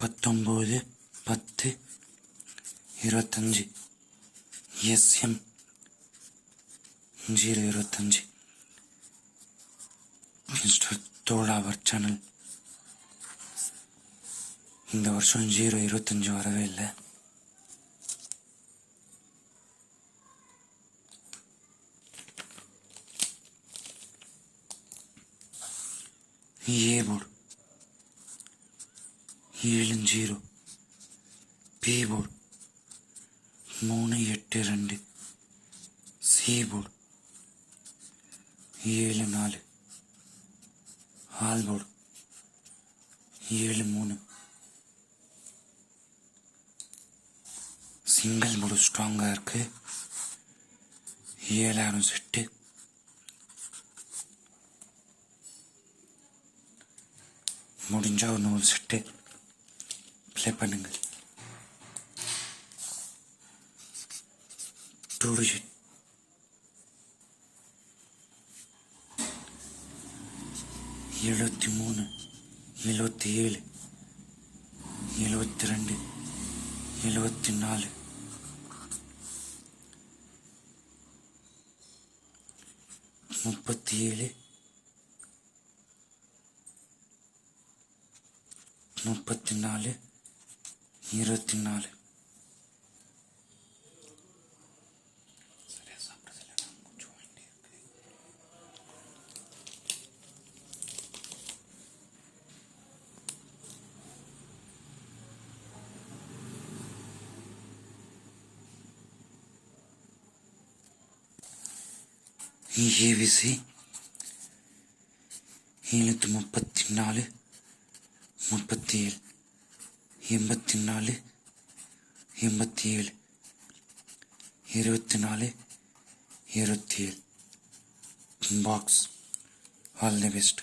பத்தொம்போது பத்து இருபத்தஞ்சி எஸ்எம் ஜீரோ இருபத்தஞ்சி மிஸ்டர் தோழாவர் சேனல் இந்த வருஷம் ஜீரோ இருபத்தஞ்சி வரவே இல்லை ஏ போர்டு ஏழு ஜீரோ பி போர்டு மூணு எட்டு ரெண்டு சி போர்டு ஏழு நாலு ஆல் போர்டு ஏழு மூணு சிங்கிள் போர்டு ஸ்ட்ராங்காக இருக்கு ஏழாயிரம் செட்டு முடிஞ்சா ஒரு நூறு செட்டு ப்ளே பண்ணுங்கள். டூ எழுபத்தி மூணு எழுபத்தி ஏழு எழுபத்தி ரெண்டு எழுபத்தி நாலு. முப்பத்தி ஏழு முப்பத்தி நாலு. இருபத்தி நாலு ஏவிசி எழுநூற்றி முப்பத்தி நாலு முப்பத்தி ஏழு. எண்பத்தி நாலு எண்பத்தி ஏழு இருபத்தி நாலு இருபத்தி ஏழு பாக்ஸ் ஆல் தி பெஸ்ட்